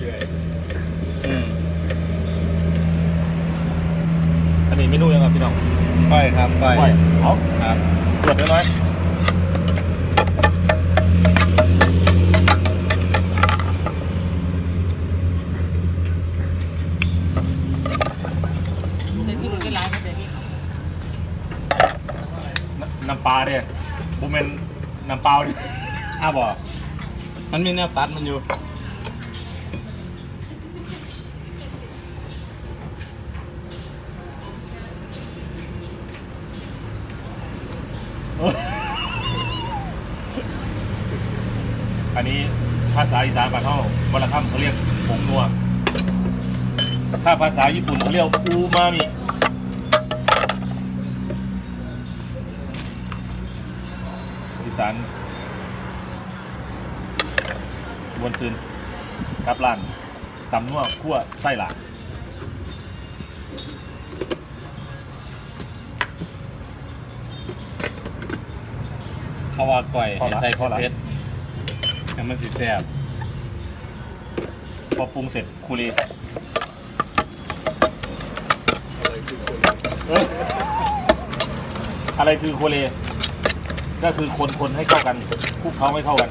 เรื่อยอืมอันนี้เมนูยังไงพี่น้องๆก้อยครับก้อยก้อยเอาครับตรวจเรียบร้อยใส่สูตรกันหลายมันจะมีน้ำน้ำปลาเนี่ยบุเมนน้ำเปล่าดิอ้าวบ่มันมีเนื้อตัดมันอยู่ อันนี้ภาษาอีสานบ้านเขาบรรคัมเขาเรียกผงนัว ถ้าภาษาญี่ปุ่นเขาเรียกอูมามิอีสานวนซืนกับร้านตำนัวคั่วไส้หลาเขาว่าก้อยให้ใส่พอละเพชร แล้วมันสิแซ่บพอปรุงเสร็จคูรีอะไรคือโคเลก็คือคนคนให้เข้ากันคลุกเขาให้เข้ากัน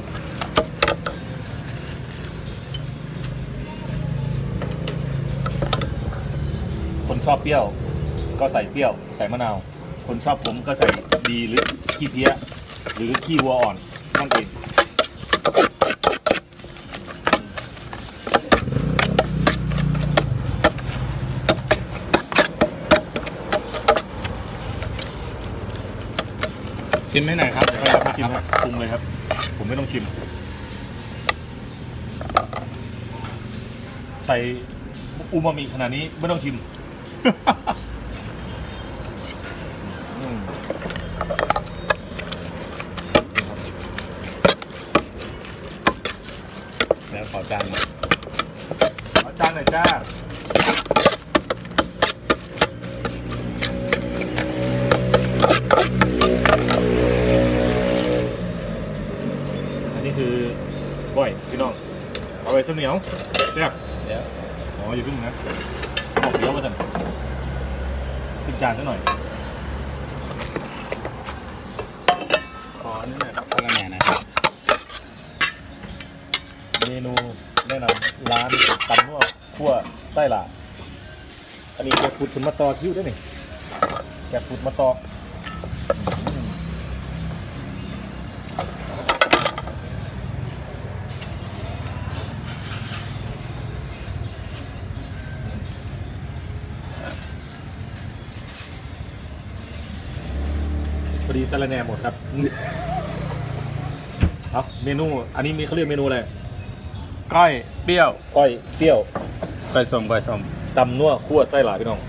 คนชอบเปรี้ยว ก็ใส่เปรี้ยว ใส่มะนาว คนชอบขมก็ใส่ดีหรือขี้เพี้ย หรือขี้วัวอ่อนนั่นเอง ชิมให้หน่อยครับเดี๋ยวไม่ค่อยต้องชิชิมมคครัรับบปรุงเลยครับ ผมไม่ต้องชิม ใส่อูมามิขนาดนี้ไม่ต้องชิมอืมแล้วขอจานหน่อยเอาจานหน่อยจ้า ก้อยพี่น้อง เอาไปเส้นเหนียวแซ่บเดี๋ยวอ๋ออย่าเพิ่งนะบอกเดี๋ยวมาสั่นขึ้นจานซะหน่อย ขอนี่หน่อยครับกระแหน่นะครับเมนูแนะนำร้านตำนวดขั้วไส้หลาดอันนี้แกขุดขึ้นมาต่อคิ้วด้วยนี่แกขุดมาต่ออื ดีสาระแหน่หมดครับเอาเมนู อันนี้มีเขาเรียกเมนูอะไรก้อยเปรี้ยวก้อยเปรี้ยวก้อยส้มก้อยส้มตำนัวคั่วไส้หลาพี่น้อง